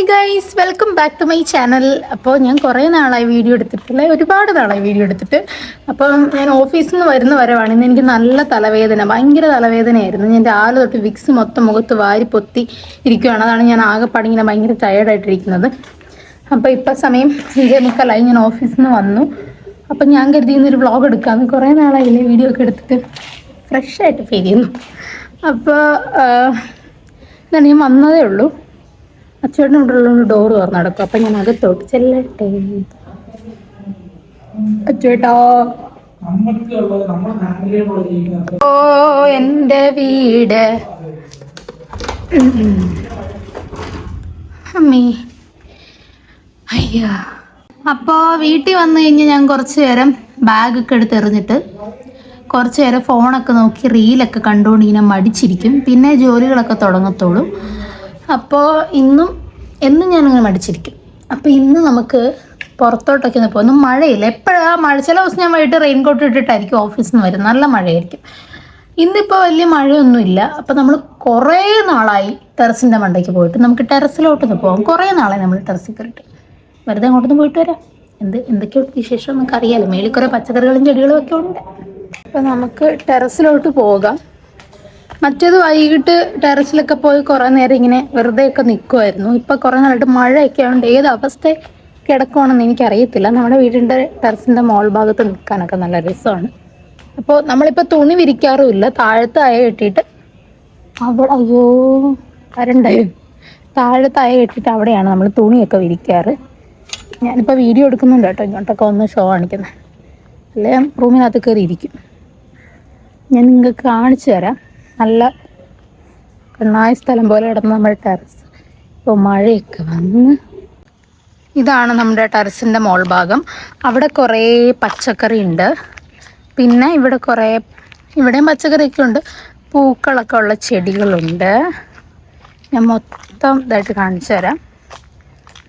Hi guys welcome back to my channel അപ്പോൾ ഞാൻ കുറേ നാളായി വീഡിയോ എടുത്തിട്ടില്ല. ഒരുപാട് നാളായി വീഡിയോ എടുത്തിട്ട്. അപ്പം ഞാൻ ഓഫീസിൽ നിന്ന് വരുന്ന വരവാണ്. ഇന്ന് എനിക്ക് നല്ല തലവേദന ഭയങ്കര തലവേദനയായിരുന്നു. ഞാൻ രാവിലെ തൊട്ട് വിക്സ് മൊത്തം മുഖത്ത് വാരി പൊത്തി ഇരിക്കുകയാണ് അതാണ് ഞാൻ ആകെ പണിങ്ങനെ ഭയങ്കര ടയേർഡായിട്ടിരിക്കുന്നത് അപ്പോൾ ഇപ്പം സമയം ഇതേ മുക്കാലായി. ഞാൻ ഓഫീസിൽ നിന്ന് വന്നു. അപ്പം ഞാൻ കരുതി ഇന്നൊരു വ്ളോഗ് എടുക്കാമെന്ന് കുറേ നാളായില്ലേ വീഡിയോ ഒക്കെ എടുത്തിട്ട് ഫ്രഷായിട്ട് ഫീൽ ചെയ്യുന്നു. അപ്പോൾ ഇതാണ് ഞാൻ വന്നതേ ഉള്ളൂ. അച്ചേട്ടൻ ഇവിടെ ഉള്ളതുകൊണ്ട് ഡോറ് തുറന്ന് നടക്കും. അപ്പം ഞാൻ അകത്തോട്ട് ചെല്ലട്ടെ. അച്ചേട്ടാ. ഓ എന്റെ വീട്. അമ്മേ. അയ്യോ. അപ്പോൾ വീട്ടിൽ വന്നു കഴിഞ്ഞ് ഞാൻ കുറച്ചു നേരം ബാഗൊക്കെ എടുത്ത് എറിഞ്ഞിട്ട് കുറച്ചു നേരം ഫോണൊക്കെ നോക്കി റീലൊക്കെ കണ്ടുകൊണ്ട് ഇങ്ങനെ മടിച്ചിരിക്കും. പിന്നെ ജോലികളൊക്കെ തുടങ്ങത്തുള്ളൂ. അപ്പോൾ ഇന്നും എന്നും ഞാനങ്ങനെ മടിച്ചിരിക്കും. അപ്പോൾ ഇന്ന് നമുക്ക് പുറത്തോട്ടൊക്കെ ഒന്ന് പോകുന്നു മഴയില്ല. എപ്പോഴാ മഴ? ചില ദിവസം ഞാൻ വൈകിട്ട് റെയിൻകോട്ട് ഇട്ടിട്ടായിരിക്കും ഓഫീസിൽ നിന്ന് വരും നല്ല മഴയായിരിക്കും. ഇന്നിപ്പോൾ വലിയ മഴയൊന്നുമില്ല. അപ്പോൾ നമ്മൾ കുറേ നാളായി ടെറസിന്റെ മണ്ടയ്ക്ക് പോയിട്ട് നമുക്ക് ടെറസിലോട്ടൊന്ന് പോകാം കുറേ നാളായി നമ്മൾ ടെറസിൽ കയറിയിട്ട്. വെറുതെ അങ്ങോട്ടൊന്ന് പോയിട്ട് വരാം. എന്ത് എന്തൊക്കെയുണ്ട് വിശേഷം നമുക്ക് അറിയാമല്ലോ മേളിൽ കുറേ പച്ചക്കറികളും ചെടികളും ഒക്കെ ഉണ്ട്. അപ്പോൾ നമുക്ക് ടെറസിലോട്ട് പോകാം. മറ്റേത് വൈകിട്ട് ടെറസിലൊക്കെ പോയി കുറേ നേരം ഇങ്ങനെ വെറുതെ ഒക്കെ നിൽക്കുമായിരുന്നു ഇപ്പം കുറേ നാളായിട്ട് മഴയൊക്കെ ആയതുകൊണ്ട് ഏത് അവസ്ഥ കിടക്കുവാണെന്ന് എനിക്കറിയത്തില്ല. നമ്മുടെ വീടിന്റെ ടെറസിന്റെ മോൾ ഭാഗത്ത് നിൽക്കാനൊക്കെ നല്ല രസമാണ്. അപ്പോൾ നമ്മളിപ്പോൾ തുണി വിരിക്കാറുമില്ല. താഴത്തെ അയ കെട്ടിയിട്ട് അവിടെ അയ്യോ കരണ്ടായി താഴത്തെ അയ കെട്ടിയിട്ട് അവിടെയാണ് നമ്മൾ തുണിയൊക്കെ വിരിക്കാറ്. ഞാനിപ്പോൾ വീഡിയോ എടുക്കുന്നുണ്ട് കേട്ടോ. ഇങ്ങോട്ടൊക്കെ ഒന്ന് ഷോ കാണിക്കുന്നത് അല്ലേ? റൂമിനകത്ത് കയറി ഇരിക്കും ഞാൻ നിങ്ങൾക്ക് കാണിച്ചു തരാം. നല്ല കണ്ണായ സ്ഥലം പോലെ കിടന്ന നമ്മുടെ ടെറസ് ഇപ്പോൾ മഴയൊക്കെ വന്ന്. ഇതാണ് നമ്മുടെ ടെറസിന്റെ മോൾ ഭാഗം. അവിടെ കുറേ പച്ചക്കറി ഉണ്ട്. പിന്നെ ഇവിടെ കുറേ ഇവിടെയും പച്ചക്കറിയൊക്കെ ഉണ്ട്. പൂക്കളൊക്കെ ഉള്ള ചെടികളുണ്ട്. ഞാൻ മൊത്തം ഇതായിട്ട് കാണിച്ചു തരാം.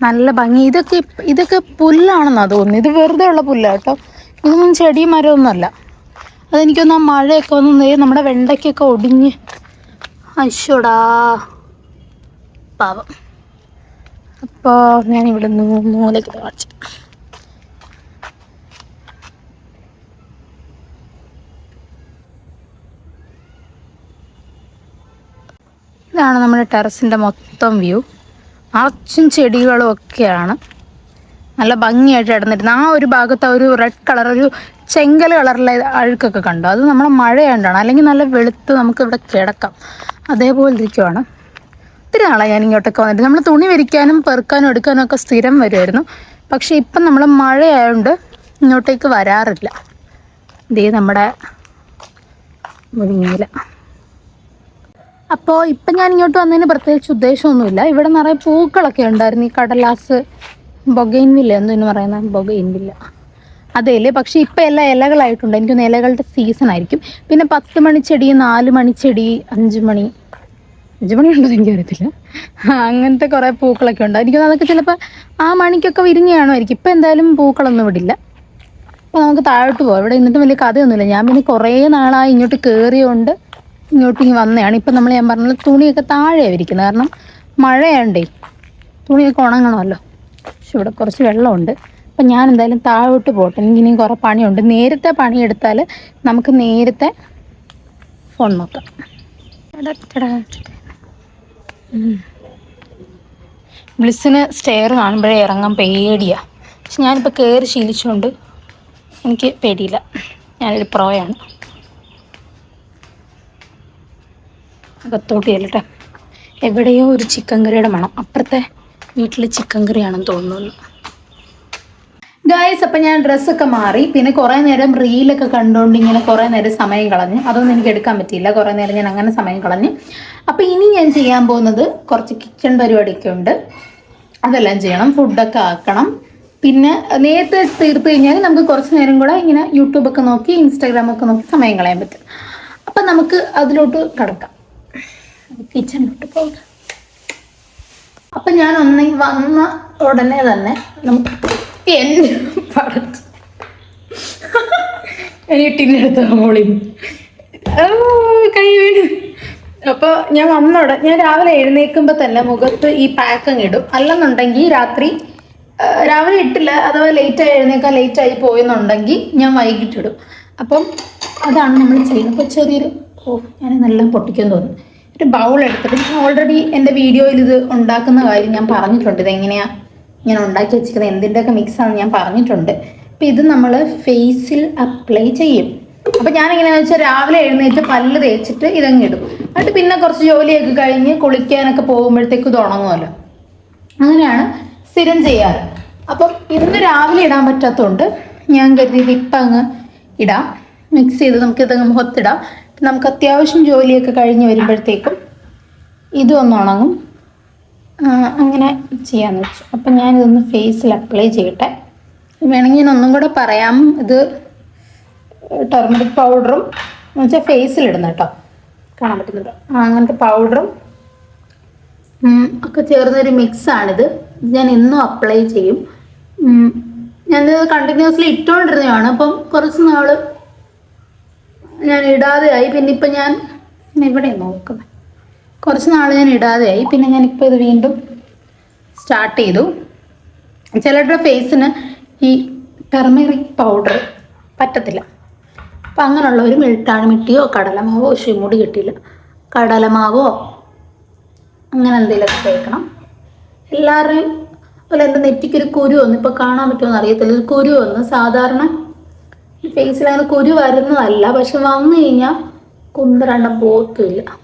നല്ല ഭംഗി. ഇതൊക്കെ ഇതൊക്കെ പുല്ലാണെന്നാണ് തോന്നുന്നു. ഇത് വെറുതെ ഉള്ള പുല്ലാണ് കേട്ടോ. ഇതൊന്നും ചെടി മരമൊന്നുമല്ല. അതെനിക്കൊന്ന് ആ മഴയൊക്കെ ഒന്ന് നമ്മുടെ വെണ്ടയ്ക്കൊക്കെ ഒടിഞ്ഞ്. അശ്വടാ പാവം. അപ്പോൾ ഞാൻ ഇവിടെ മൂലയ്ക്ക് കാണിച്ചു ഇതാണ് നമ്മുടെ ടെറസിന്റെ മൊത്തം വ്യൂ. നിറച്ചും ചെടികളും ഒക്കെയാണ്. നല്ല ഭംഗിയായിട്ട് ഇടന്നിരുന്നത് ആ ഒരു ഭാഗത്ത് ഒരു റെഡ് കളർ ഒരു ചെങ്കൽ കളറിലെ അഴുക്കൊക്കെ കണ്ടു? അത് നമ്മളെ മഴയുണ്ടാണ് അല്ലെങ്കിൽ നല്ല വെളുത്ത് നമുക്ക് ഇവിടെ കിടക്കാം. അതേപോലെ ഇരിക്കുവാണ്. ഒത്തിരി നാളായി ഞാൻ ഇങ്ങോട്ടൊക്കെ വന്നിട്ട്. നമ്മൾ തുണി വിരിക്കാനും പെറുക്കാനും എടുക്കാനും ഒക്കെ സ്ഥിരം വരുമായിരുന്നു പക്ഷേ ഇപ്പം നമ്മൾ മഴയായതുകൊണ്ട് ഇങ്ങോട്ടേക്ക് വരാറില്ല. ഇതേ നമ്മുടെ മുരിങ്ങയില. അപ്പോൾ ഇപ്പം ഞാൻ ഇങ്ങോട്ട് വന്നതിന് പ്രത്യേകിച്ച് ഉദ്ദേശമൊന്നുമില്ല. ഇവിടെ നിറയെ പൂക്കളൊക്കെ ഉണ്ടായിരുന്നു. ഈ കടലാസ് ബൊഗൈൻവില്ല എന്തിനു പറയുന്നത് ബൊഗൈൻവില്ല. അതേല്ലേ പക്ഷെ ഇപ്പം എല്ലാ ഇലകളായിട്ടുണ്ട്. എനിക്ക് ഇലകളുടെ സീസൺ ആയിരിക്കും. പിന്നെ പത്ത് മണിച്ചെടി നാല് മണിച്ചെടി അഞ്ച് മണി. അഞ്ച് മണി ഉണ്ടോ എനിക്ക് അറിയത്തില്ല. അങ്ങനത്തെ കുറേ പൂക്കളൊക്കെ ഉണ്ട്. എനിക്ക് അതൊക്കെ ചിലപ്പോൾ ആ മണിക്കൊക്കെ വിരിഞ്ഞ് കാണുമായിരിക്കും. ഇപ്പം എന്തായാലും പൂക്കളൊന്നും ഇവിടില്ല. അപ്പോൾ നമുക്ക് താഴോട്ട് പോകാം ഇവിടെ ഇന്നിട്ട് വലിയ കഥയൊന്നുമില്ല. ഞാൻ പിന്നെ കുറേ നാളായി ഇങ്ങോട്ട് കയറിയോണ്ട് ഇങ്ങോട്ട് ഇങ്ങനെ വന്നതാണ്. ഇപ്പം നമ്മൾ ഞാൻ പറഞ്ഞത് തുണിയൊക്കെ താഴെയാണ് ഇരിക്കുന്നത് കാരണം മഴയാണ്ടേ തുണിയൊക്കെ ഉണങ്ങണമല്ലോ. പക്ഷെ ഇവിടെ കുറച്ച് വെള്ളമുണ്ട്. അപ്പം ഞാൻ എന്തായാലും താഴോട്ട് പോട്ടെ. എനിക്ക് ഇനിയും കുറേ പണിയുണ്ട്. നേരത്തെ പണിയെടുത്താൽ നമുക്ക് നേരത്തെ ഫോൺ നോക്കാം. ബ്ലിസ്സിന് സ്റ്റെയർ കാണുമ്പോഴേ ഇറങ്ങാൻ പേടിയാ. പക്ഷെ ഞാനിപ്പോൾ കയറി ശീലിച്ചുകൊണ്ട് എനിക്ക് പേടിയില്ല. ഞാനൊരു പ്രോയാണ്. അകത്തോട്ട് ചെല്ലട്ടെ. എവിടെയോ ഒരു ചിക്കൻ കറിയുടെ മണം. അപ്പുറത്തെ വീട്ടിൽ ചിക്കൻ കറിയാണെന്ന് തോന്നുന്നു. ഗായ്സ് അപ്പം ഞാൻ ഡ്രസ്സൊക്കെ മാറി. പിന്നെ കുറേ നേരം റീലൊക്കെ കണ്ടുകൊണ്ട് ഇങ്ങനെ കുറേ നേരം സമയം കളഞ്ഞു. അതൊന്നും എനിക്ക് എടുക്കാൻ പറ്റിയില്ല. കുറേ നേരം ഞാൻ അങ്ങനെ സമയം കളഞ്ഞു. അപ്പം ഇനി ഞാൻ ചെയ്യാൻ പോകുന്നത് കുറച്ച് കിച്ചൺ പരിപാടിയൊക്കെ ഉണ്ട്. അതെല്ലാം ചെയ്യണം. ഫുഡൊക്കെ ആക്കണം. പിന്നെ നേരത്തെ തീർത്ത് കഴിഞ്ഞാൽ നമുക്ക് കുറച്ച് നേരം കൂടെ ഇങ്ങനെ യൂട്യൂബൊക്കെ നോക്കി ഇൻസ്റ്റാഗ്രാമൊക്കെ നോക്കി സമയം കളയാൻ പറ്റും. അപ്പം നമുക്ക് അതിലോട്ട് കടക്കാം. കിച്ചണിലോട്ട് പോകാം. അപ്പം ഞാൻ ഒന്നെങ്കിൽ വന്ന ഉടനെ തന്നെ നമുക്ക് പടത്ത് എനിക്ക് ടിന്നെടുത്ത മോളിൽ കൈ വീണ്. അപ്പോൾ ഞാൻ വന്നോടെ ഞാൻ രാവിലെ എഴുന്നേൽക്കുമ്പോൾ തന്നെ മുഖത്ത് ഈ പാക്ക് അങ്ങ് ഇടും. അല്ലെന്നുണ്ടെങ്കിൽ രാത്രി രാവിലെ ഇട്ടില്ല അഥവാ ലേറ്റ് ലേറ്റായി എഴുന്നേക്കാൻ ആയി പോയെന്നുണ്ടെങ്കിൽ ഞാൻ വൈകിട്ടിടും അപ്പം അതാണ് നമ്മൾ ചെയ്യുന്നത്. അപ്പോൾ ചെറിയൊരു ഓ ഞാൻ നല്ല പൊട്ടിക്കാൻ തോന്നുന്നു. ഒരു ബൗൾ എടുത്തിട്ട് ഓൾറെഡി എന്റെ വീഡിയോയിൽ ഇത് ഉണ്ടാക്കുന്ന കാര്യം ഞാൻ പറഞ്ഞിട്ടുണ്ട്. ഇതെങ്ങനെയാണ് ഞാൻ ഉണ്ടാക്കി വെച്ചിരിക്കുന്നത് എന്തിന്റെയൊക്കെ മിക്സാണെന്ന് ഞാൻ പറഞ്ഞിട്ടുണ്ട്. അപ്പം ഇത് നമ്മൾ ഫേസിൽ അപ്ലൈ ചെയ്യും. അപ്പം ഞാൻ എങ്ങനെയാണെന്ന് വെച്ചാൽ രാവിലെ എഴുന്നേറ്റ് പല്ല് തേച്ചിട്ട് ഇതങ്ങ് ഇടും. എന്നിട്ട് പിന്നെ കുറച്ച് ജോലിയൊക്കെ കഴിഞ്ഞ് കുളിക്കാനൊക്കെ പോകുമ്പോഴത്തേക്ക് ഇത് ഉണങ്ങുമല്ലോ. അങ്ങനെയാണ് സ്ഥിരം ചെയ്യാറ്. അപ്പം ഇന്ന് രാവിലെ ഇടാൻ പറ്റാത്തതുകൊണ്ട് ഞാൻ കരുതിയത് ഇപ്പം അങ്ങ് ഇടാം. മിക്സ് ചെയ്ത് നമുക്ക് ഇതങ്ങ് മുഖത്തിടാം നമുക്ക് അത്യാവശ്യം ജോലിയൊക്കെ കഴിഞ്ഞ് വരുമ്പോഴത്തേക്കും ഇതും ഒന്ന് ഉണങ്ങും. അങ്ങനെ ചെയ്യാന്ന് വെച്ചു. അപ്പം ഞാനിതൊന്ന് ഫേസിൽ അപ്ലൈ ചെയ്യട്ടെ. വേണമെങ്കിൽ ഞാൻ ഒന്നും കൂടെ പറയാം. ഇത് ടെർമറിക് പൗഡറും എന്ന് വെച്ചാൽ ഫേസിൽ ഇടുന്ന കേട്ടോ കാണാൻ പറ്റുന്നുണ്ടോ? അങ്ങനത്തെ പൗഡറും ഒക്കെ ചേർന്നൊരു മിക്സാണിത് ഞാൻ എന്നും അപ്ലൈ ചെയ്യും. ഞാൻ ഞാനിത് കണ്ടിന്യൂസ്ലി ഇട്ടുകൊണ്ടിരുന്നതാണ് അപ്പം കുറച്ച് നാൾ ഞാൻ ഇടാതെയായി. പിന്നെ ഇപ്പം ഞാൻ ഇവിടെ നോക്കുന്നത് കുറച്ച് നാൾ ഞാൻ ഇടാതെയായി. പിന്നെ ഞാനിപ്പോൾ ഇത് വീണ്ടും സ്റ്റാർട്ട് ചെയ്തു. ചിലരുടെ ഫേസിന് ഈ ടെർമറിക് പൗഡർ പറ്റത്തില്ല. അപ്പം അങ്ങനെയുള്ളവർ മിൾട്ടാണ് മിട്ടിയോ കടലമാവോ ശിമുടി കിട്ടിയില്ല. കടലമാവോ അങ്ങനെ എന്തെങ്കിലുമൊക്കെ തേക്കണം. എല്ലാവരുടെയും അതുപോലെ എന്റെ നെറ്റിക്കൊരു കുരു വന്നു. ഇപ്പോൾ കാണാൻ പറ്റുമോ അറിയത്തില്ല. ഒരു കുരു ഒന്ന് സാധാരണ ഫേസിൽ അങ്ങനെ കുരു വരുന്നതല്ല. പക്ഷെ വന്നു കഴിഞ്ഞാൽ കുന്തരണ്ട പോത്തുമില്ല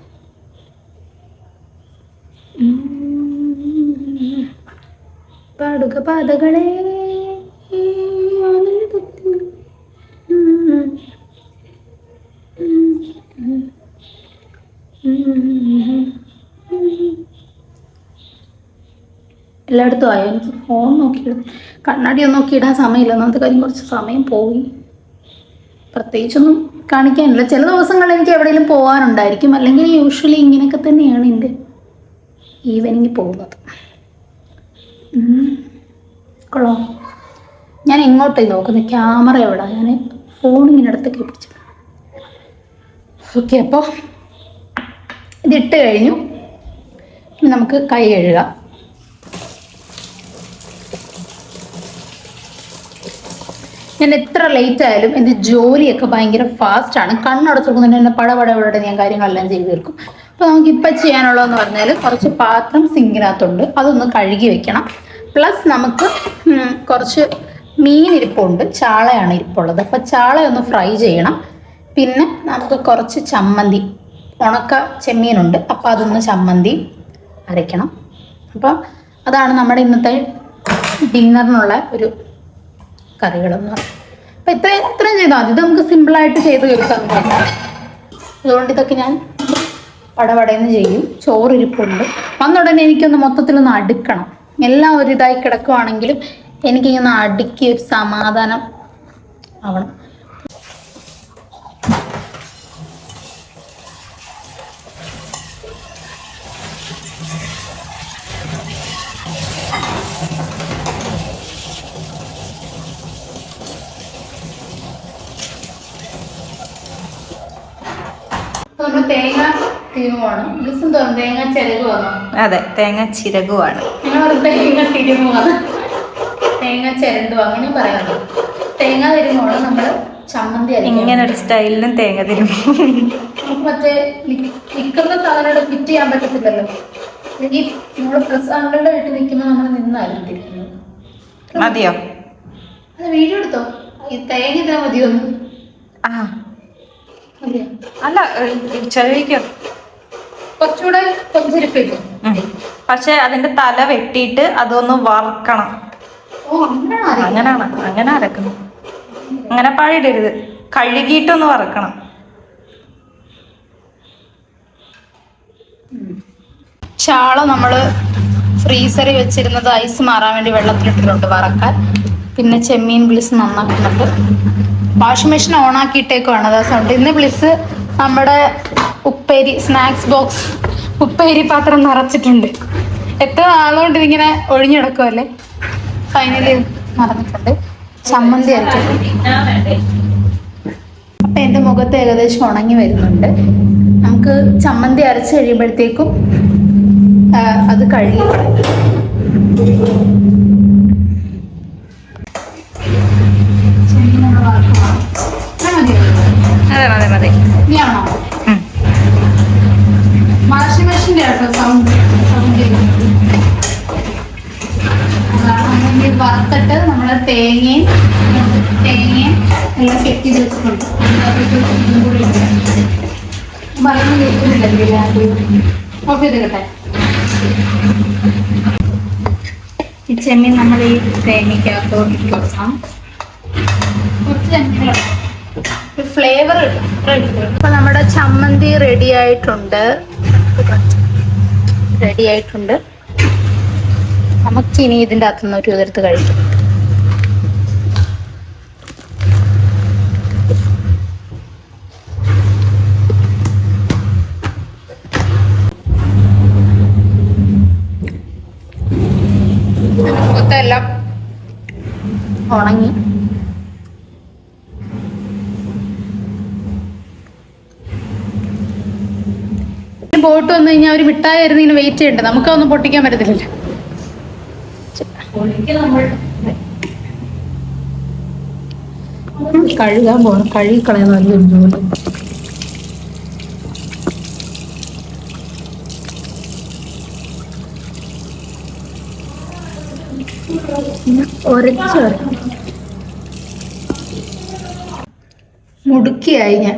പാടുക പാതകളെ എല്ലായിടത്തും ആയോ? എനിക്ക് ഫോൺ നോക്കിയിടും. കണ്ണാടി ഒന്നും നോക്കി ഇടാൻ സമയമില്ല. ഒന്നാമത്തെ കാര്യം കുറച്ച് സമയം പോയി. പ്രത്യേകിച്ചൊന്നും കാണിക്കാനില്ല. ചില ദിവസങ്ങളിൽ എനിക്ക് എവിടെയെങ്കിലും പോകാനുണ്ടായിരിക്കും. അല്ലെങ്കിൽ യൂഷ്വലി ഇങ്ങനെയൊക്കെ തന്നെയാണ് എന്റെ ഈവനിങ് പോകുന്നത്. ഉം. ഞാൻ ഇങ്ങോട്ടേ നോക്കുന്നത് ക്യാമറ എവിടെ? ഞാൻ ഫോൺ ഇങ്ങനെ അടുത്തൊക്കെ പിടിച്ചു ഓക്കെ അപ്പോൾ ഇതിട്ട് കഴിഞ്ഞു. ഇനി നമുക്ക് കൈ കഴുകാം. ഞാൻ എത്ര ലേറ്റ് ആയാലും എന്റെ ജോലിയൊക്കെ ഭയങ്കര ഫാസ്റ്റാണ് കണ്ണടച്ചുകൊണ്ട് എന്നെ പടപടപടെ ഞാൻ കാര്യങ്ങളെല്ലാം ചെയ്തു തീർക്കും. അപ്പോൾ നമുക്ക് ഇപ്പം ചെയ്യാനുള്ളതെന്ന് പറഞ്ഞാൽ കുറച്ച് പാത്രം സിങ്കിനകത്തുണ്ട് അതൊന്ന് കഴുകി വെക്കണം. പ്ലസ് നമുക്ക് കുറച്ച് മീൻ ഇരിപ്പുണ്ട് ചാളയാണ് ഇരിപ്പുള്ളത്. അപ്പോൾ ചാള ഒന്ന് ഫ്രൈ ചെയ്യണം. പിന്നെ നമുക്ക് കുറച്ച് ചമ്മന്തി ഉണക്ക ചെമ്മീനുണ്ട്. അപ്പോൾ അതൊന്ന് ചമ്മന്തി അരയ്ക്കണം. അപ്പോൾ അതാണ് നമ്മുടെ ഇന്നത്തെ ഡിന്നറിനുള്ള ഒരു കറികളെന്ന് പറയുന്നത്. അപ്പം ഇത്ര ഇത്രയും ചെയ്താൽ മതി. ഇത് നമുക്ക് സിമ്പിളായിട്ട് ചെയ്ത് തീർക്കാൻ പറ്റാം അതുകൊണ്ട് ഇതൊക്കെ ഞാൻ പടപടയെന്ന് ചെയ്യും. ചോറിരിപ്പുണ്ട്. വന്നുടനെ എനിക്കൊന്ന് മൊത്തത്തിലൊന്ന് അടുക്കണം. എല്ലാം ഒരു ഇതായി കിടക്കുവാണെങ്കിലും എനിക്കിങ്ങനെ അടുക്കി ഒരു സമാധാനം ആവണം. തേങ്ങ തിരുമുവാണ് ദിവസം തേങ്ങ ചിരകുവാണ്. അതെ തേങ്ങ ചിരകുവാണ്. ഞങ്ങൾ തേങ്ങ തിരുമുവാണ്. തേങ്ങ ചിരണ്ടു അങ്ങനെ പറയാറ് തേങ്ങ തിരുമുവാണ് നമ്മൾ ചമ്മന്തി ഇങ്ങനെ ഒരു സ്റ്റൈലിലും തേങ്ങ തിരുമ്പും മറ്റേ നിൽക്കുന്ന സാധനം ഫിറ്റ് ചെയ്യാൻ പറ്റത്തില്ലല്ലോ. ഈ നമ്മൾ പ്രസ് ആളുകളുടെ വീട്ടിൽ നിൽക്കുമ്പോൾ നമ്മൾ നിന്നാലും തിരിക്കുന്നത് മതിയോ? അത് വീഡിയോ എടുത്തോ? ഈ തേങ്ങ ഇതാ മതിയോ ആ. അല്ല ചെറിയോ കുറച്ചുകൂടെ കൊഞ്ചരിപ്പിക്കും പക്ഷെ അതിന്റെ തല വെട്ടിയിട്ട് അതൊന്ന് വറക്കണം. ഓ അങ്ങനെയാണോ അങ്ങനാണ് അങ്ങനെ അരക്കുന്നു അങ്ങനെ പഴയിടരുത് കഴുകിയിട്ടൊന്ന് വറക്കണം. ചാള നമ്മൾ ഫ്രീസറിൽ വെച്ചിരുന്നത് ഐസ് മാറാൻ വേണ്ടി വെള്ളത്തിലിട്ടിട്ടുണ്ട് വറക്കാൻ. പിന്നെ ചെമ്മീൻ ബ്ലിസ് നന്നാക്കുന്നുണ്ട്. വാഷിംഗ് മെഷീൻ ഓൺ ആക്കിയിട്ടേക്കുവാണ് അതാ സൗണ്ട്. ഇന്ന് ബ്ലിസ് നമ്മുടെ ഉപ്പേരി സ്നാക്സ് ബോക്സ് ഉപ്പേരി പാത്രം നിറച്ചിട്ടുണ്ട്. എത്ര നാളുകൊണ്ട് ഇതിങ്ങനെ ഒഴിഞ്ഞു കിടക്കുമല്ലേ ഫൈനലി നടന്നിട്ടുണ്ട് ചമ്മന്തി അരച്ചിട്ടുണ്ട്. അപ്പൊ എന്റെ മുഖത്ത് ഏകദേശം ഉണങ്ങി വരുന്നുണ്ട്. നമുക്ക് ചമ്മന്തി അരച്ച് കഴിയുമ്പോഴത്തേക്കും അത് കഴുകി. തേങ്ങയും തേങ്ങയും എല്ലാം കെട്ടി വെച്ചിട്ടുണ്ട്. പറയുന്നത് കേൾക്കുന്നില്ല ഓഫ് ചെയ്ത് ഈ ചെമ്മീൻ നമ്മൾ ഈ തേങ്ങയ്ക്കകത്തോട്ട് ഇട്ട് കൊടുക്കാം. കുറച്ച് ചെമ്മീൻ ഫ്ലേവർ ഇപ്പൊ നമ്മുടെ ചമ്മന്തി റെഡി ആയിട്ടുണ്ട്. റെഡി ആയിട്ടുണ്ട്. നമുക്കിനി ഇതിന്റെ അകത്തുനിന്ന് ഒരു ഇതെടുത്ത് കഴിക്കാം. ഉണങ്ങി. പോയിട്ട് വന്നു കഴിഞ്ഞാൽ ഒരു മിഠായി ഇങ്ങനെ വെയിറ്റ് ചെയ്യണ്ടേ? നമുക്കൊന്നും പൊട്ടിക്കാൻ പറ്റത്തില്ലല്ലോ. കഴുകാൻ പോകണം കഴുകി കളയാൻ നല്ലൊരു ജോലി. മുടുക്കിയായി ഞാൻ.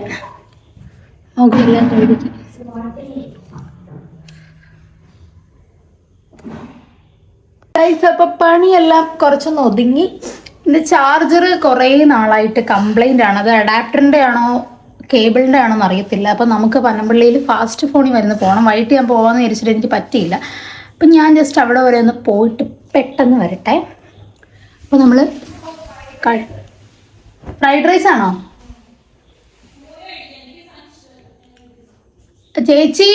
അപ്പൊ പണിയെല്ലാം കുറച്ചൊന്ന് ഒതുങ്ങി. എന്റെ ചാർജർ കുറേ നാളായിട്ട് കംപ്ലൈന്റ് ആണ്. അത് അഡാപ്റ്ററിന്റെ ആണോ കേബിളിന്റെ ആണോ എന്ന് അറിയത്തില്ല. അപ്പൊ നമുക്ക് പനമ്പള്ളിയിൽ ഫാസ്റ്റ് ഫോണിൽ വരുന്ന പോകണം വൈകിട്ട് ഞാൻ പോകാമെന്ന് വിചാരിച്ചിട്ട് എനിക്ക് പറ്റിയില്ല. അപ്പൊ ഞാൻ ജസ്റ്റ് അവിടെ വരെ ഒന്ന് പോയിട്ട് പെട്ടെന്ന് വരട്ടെ. അപ്പൊ നമ്മൾ ഫ്രൈഡ് റൈസ് ആണോ? ചേച്ചി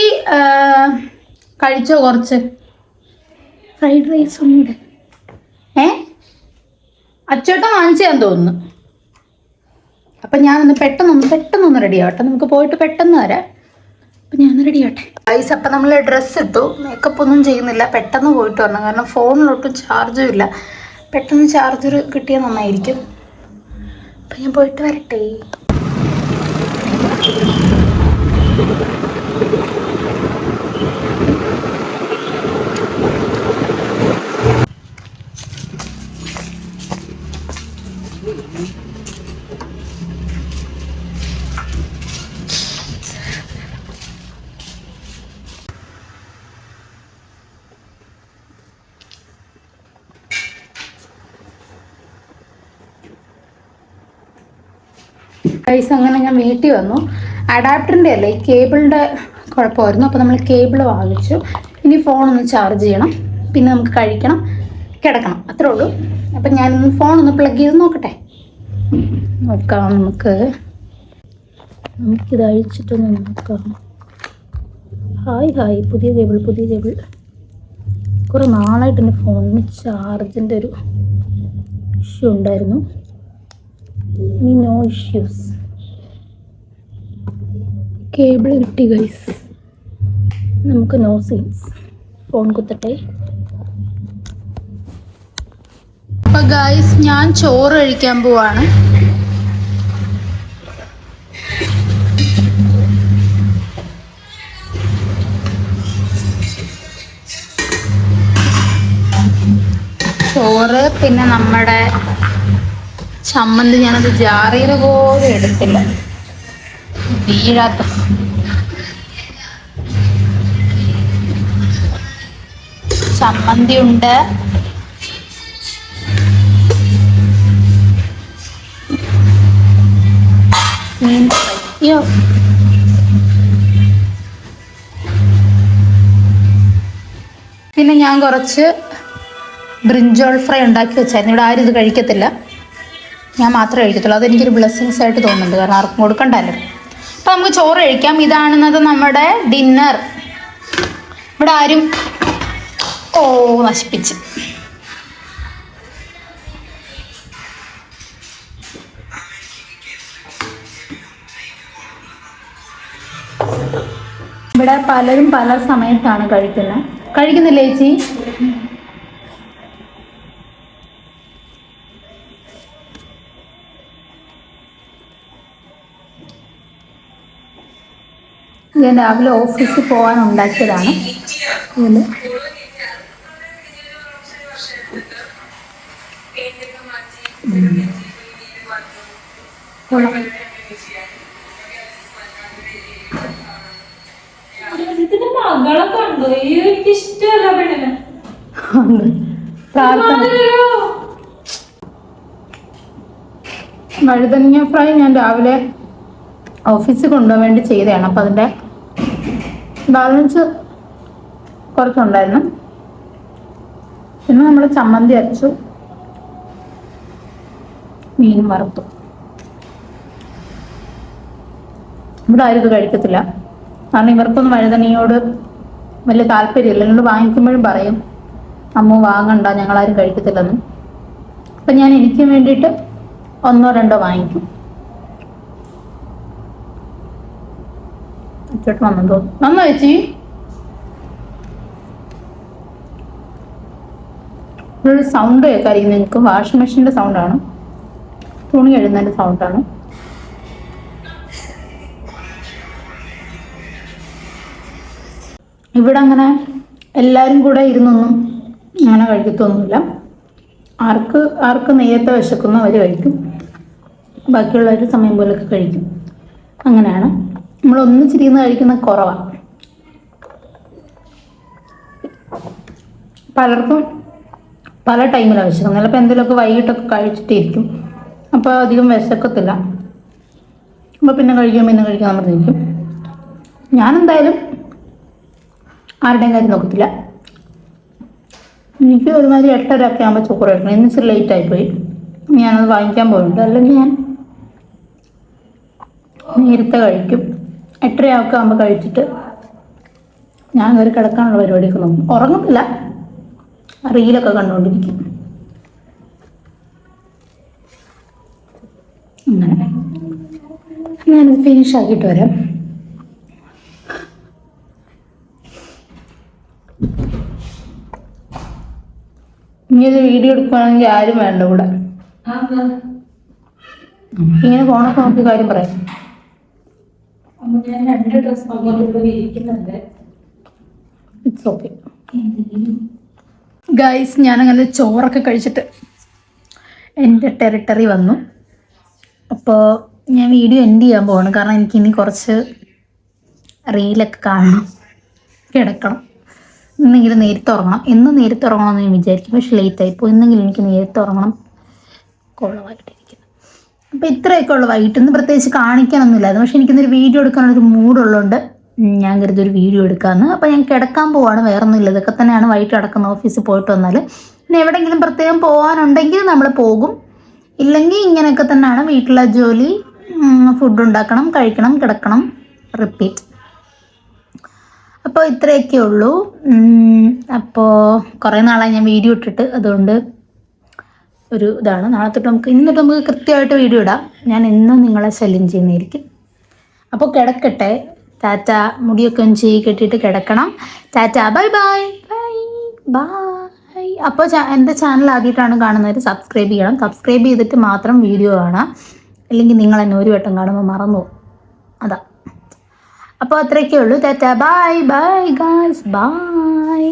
കഴിച്ചോ കുറച്ച്? ഫ്രൈഡ് റൈസ് ഉണ്ട് ഏ? അച്ചോട്ടം വാങ്ങിച്ചാന്ന് തോന്നുന്നു. അപ്പം ഞാനൊന്ന് പെട്ടെന്നൊന്ന് പെട്ടെന്നൊന്ന് റെഡി ആവട്ടെ. നമുക്ക് പോയിട്ട് പെട്ടെന്ന് വരാം. അപ്പം ഞാൻ റെഡി ആവട്ടെ. റൈസ് അപ്പം നമ്മൾ ഡ്രസ്സ് ഇട്ടു. മേക്കപ്പ് ഒന്നും ചെയ്യുന്നില്ല. പെട്ടെന്ന് പോയിട്ട് വരണം കാരണം ഫോണിലൊട്ടും ചാർജും ഇല്ല. പെട്ടെന്ന് ചാർജർ കിട്ടിയാൽ നന്നായിരിക്കും. അപ്പം ഞാൻ പോയിട്ട് വരട്ടെ. ഗൈസ് അങ്ങനെ ഞാൻ വീട്ടിൽ വന്നു. അഡാപ്റ്ററിന്റെ അല്ല ഈ കേബിളിന്റെ കുഴപ്പമായിരുന്നു. അപ്പോൾ നമ്മൾ കേബിൾ വാങ്ങിച്ചു. ഇനി ഫോൺ ഒന്ന് ചാർജ് ചെയ്യണം. പിന്നെ നമുക്ക് കഴിക്കണം കിടക്കണം. അത്രേ ഉള്ളൂ. അപ്പം ഞാനൊന്ന് ഫോൺ ഒന്ന് പ്ലഗ് ചെയ്ത് നോക്കട്ടെ. നോക്കാം നമുക്ക്. നമുക്കിത് അഴിച്ചിട്ടൊന്ന് നോക്കാം. Hi hi. പുതിയ കേബിൾ പുതിയ കേബിൾ കുറേ നാളായിട്ട് എന്റെ ഫോണിന് ചാർജിന്റെ ഒരു ഇഷ്യൂ ഉണ്ടായിരുന്നു. ഇനി നോ ഇഷ്യൂസ് കേബിൾ കിട്ടി ഗൈസ് നമുക്ക് നോ സീൻസ് ഫോൺ കുത്തട്ടെ. അപ്പൊ ഗൈസ് ഞാൻ ചോറ് കഴിക്കാൻ പോവാണ്. ചോറ് പിന്നെ നമ്മുടെ ചമ്മന്തി ഞാനത് ജാറിയിൽ പോലും എടുത്തില്ല. വീഴാത്ത ചമ്മന്തി ഉണ്ട്. പിന്നെ ഞാൻ കുറച്ച് ബ്രിഞ്ചോൾ ഫ്രൈ ഉണ്ടാക്കി വെച്ചായിരുന്നു. ഇവിടെ ആരും ഇത് കഴിക്കത്തില്ല. ഞാൻ മാത്രമേ കഴിക്കത്തുള്ളൂ. അതെനിക്കൊരു ബ്ലെസ്സിങ്സ് ആയിട്ട് തോന്നുന്നുണ്ട്. കാരണം ആർക്കും കൊടുക്കണ്ടല്ലോ. അപ്പം നമുക്ക് ചോറ് കഴിക്കാം. ഇതാണെന്നത് നമ്മുടെ ഡിന്നർ ഇവിടെ ആരും ഓ നശിപ്പിച്ച്. ഇവിടെ പലരും പല സമയത്താണ് കഴിക്കുന്നത്. കഴിക്കുന്നില്ലേ ചേച്ചി? ഞാൻ രാവിലെ ഓഫീസിൽ പോകാൻ ഉണ്ടാക്കിയതാണ്. ഇതിൽ വഴുതനങ്ങ ഫ്രൈ ഞാൻ രാവിലെ ഓഫീസിൽ കൊണ്ടുപോകാൻ വേണ്ടി ചെയ്തതാണ്. അപ്പം അതിന്റെ ബാലൻസ് കുറച്ചുണ്ടായിരുന്നു. പിന്നെ നമ്മൾ ചമ്മന്തി അരച്ചു. മീൻ വറുത്തു. ഇവിടെ ആരും ഇത് കഴിക്കത്തില്ല. കാരണം ഇവർക്കൊന്നും വഴുതനയോട് വലിയ താല്പര്യമില്ല. എന്നോട് വാങ്ങിക്കുമ്പോഴും പറയും അമ്മ വാങ്ങണ്ട ഞങ്ങളാരും കഴിക്കത്തില്ലെന്ന്. അപ്പം ഞാൻ എനിക്ക് വേണ്ടിയിട്ട് ഒന്നോ രണ്ടോ വാങ്ങിക്കും. ചേട്ടൻ വന്നു തോന്നുന്നു നന്നോ ചേച്ചി ഒരു സൗണ്ട് കേൾക്കാതിരിക്കുന്നത് നിങ്ങൾക്ക് വാഷിംഗ് മെഷീന്റെ സൗണ്ടാണ് തുണി കഴുകുന്നതിന്റെ സൗണ്ടാണ് ഇവിടെ അങ്ങനെ എല്ലാവരും കൂടെ ഇരുന്നൊന്നും അങ്ങനെ കഴിക്കത്തൊന്നുമില്ല. ആർക്ക് ആർക്ക് നേരത്തെ വിശക്കുന്നവർ കഴിക്കും. ബാക്കിയുള്ളവർ സമയം പോലൊക്കെ കഴിക്കും. അങ്ങനെയാണ്. നമ്മൾ ഒന്നിച്ചിരിക്കുന്ന കഴിക്കുന്ന കുറവാണ് പലർക്കും പല ടൈമിലാണ് വിശക്കുന്നത് ചിലപ്പോൾ എന്തെങ്കിലുമൊക്കെ വൈകിട്ടൊക്കെ കഴിച്ചിട്ടിരിക്കും. അപ്പോൾ അധികം വിശക്കത്തില്ല. അപ്പോൾ പിന്നെ കഴിക്കാൻ പിന്നെ കഴിക്കാൻ പറഞ്ഞിരിക്കും ഞാനെന്തായാലും ആരുടെയും കാര്യം നോക്കത്തില്ല. എനിക്ക് ഒരുമാതിരി എട്ടര ഒക്കെ ആകുമ്പോൾ ചോറ് കഴിക്കണം. ഇന്ന് ഇച്ചിരി ലേറ്റ് ആയിപ്പോയി ഞാനത് വാങ്ങിക്കാൻ പോയിട്ടുണ്ട് അല്ലെങ്കിൽ ഞാൻ നേരത്തെ കഴിക്കും. എട്ടരയൊക്കെ ആകുമ്പോൾ കഴിച്ചിട്ട് ഞാൻ കയറി കിടക്കാനുള്ള പരിപാടിയൊക്കെ നോക്കും. ഉറങ്ങത്തില്ല. റീലൊക്കെ കണ്ടുകൊണ്ടിരിക്കും അങ്ങനെ. ഞാനത് ഫിനിഷ് ആക്കിയിട്ട് വരാം. ഇനി ഇത് വീഡിയോ എടുക്കുകയാണെങ്കിൽ ആരും വേണ്ട കൂടെ. ഇങ്ങനെ ഫോണൊക്കെ നോക്കി കാര്യം പറയാം. അപ്പൊ ഞാൻ രണ്ട് ഡ്രസ് അങ്ങോട്ട് ഇവിടെ വിരിക്കുന്നുണ്ട് ഇറ്റ്സ് ഓക്കെ ഗൈസ് ഞാനങ്ങനെ ചോറൊക്കെ കഴിച്ചിട്ട് എന്റെ ടെറിട്ടറി വന്നു. അപ്പോൾ ഞാൻ വീഡിയോ എൻഡ് ചെയ്യാൻ പോവാണ്. കാരണം എനിക്ക് ഇനി കുറച്ച് റീലൊക്കെ കാണണം. കിടക്കണം. ഇന്നെങ്കിലും നേരത്തെ ഉറങ്ങണം. എന്ന് നേരത്തെ ഉറങ്ങണമെന്ന് ഞാൻ വിചാരിക്കും. പക്ഷെ ലേറ്റായി പോയി. ഇന്നെങ്കിലും എനിക്ക് നേരത്തെ ഉറങ്ങണം. കൊള്ളവായിട്ടിരിക്കുന്നു അപ്പോൾ ഇത്രയൊക്കെ ഉള്ളു വൈകിട്ട്. ഇന്ന് പ്രത്യേകിച്ച് കാണിക്കാനൊന്നുമില്ലായിരുന്നു പക്ഷേ എനിക്കിന്നൊരു വീഡിയോ എടുക്കാനുള്ളൊരു മൂഡുള്ളതുകൊണ്ട് ഞാൻ കരുതി ഒരു വീഡിയോ എടുക്കാമെന്ന് അപ്പോൾ ഞാൻ കിടക്കാൻ പോവാണ്. വേറെ ഒന്നുമില്ല ഇതൊക്കെ തന്നെയാണ് വൈകിട്ട് കിടക്കുന്ന ഓഫീസിൽ പോയിട്ട് വന്നാൽ പിന്നെ എവിടെയെങ്കിലും പ്രത്യേകം പോകാനുണ്ടെങ്കിൽ നമ്മൾ പോകും. ഇല്ലെങ്കിൽ ഇങ്ങനെയൊക്കെ തന്നെയാണ് വീട്ടിലെ ജോലി ഫുഡ് ഉണ്ടാക്കണം കഴിക്കണം കിടക്കണം റിപ്പീറ്റ് അപ്പോൾ ഇത്രയൊക്കെ ഉള്ളൂ അപ്പോൾ കുറേ നാളായി ഞാൻ വീഡിയോ ഇട്ടിട്ട്. അതുകൊണ്ട് ഒരു ഇതാണ്. നാളെ തൊട്ട് നമുക്ക് ഇന്ന് തൊട്ട് നമുക്ക് കൃത്യമായിട്ട് വീഡിയോ ഇടാം. ഞാൻ എന്നും നിങ്ങളെ ശല്യം ചെയ്യുന്നതായിരിക്കും. അപ്പോൾ കിടക്കട്ടെ. ടാറ്റ മുടിയൊക്കെ ഒന്ന് ചെയ്യി കെട്ടിയിട്ട് കിടക്കണം. Ta ta bye bye bye bye അപ്പോൾ എന്റെ ചാനൽ ആദ്യമായിട്ടാണ് കാണുന്നവർ സബ്സ്ക്രൈബ് ചെയ്യണം. സബ്സ്ക്രൈബ് ചെയ്തിട്ട് മാത്രം വീഡിയോ കാണാം അല്ലെങ്കിൽ നിങ്ങൾ എന്നെ ഒരു വട്ടം കാണുമ്പോൾ മറന്നു പോകും. അതാ. അപ്പോൾ അത്രയൊക്കെ ഉള്ളൂ. Ta ta bye bye guys bye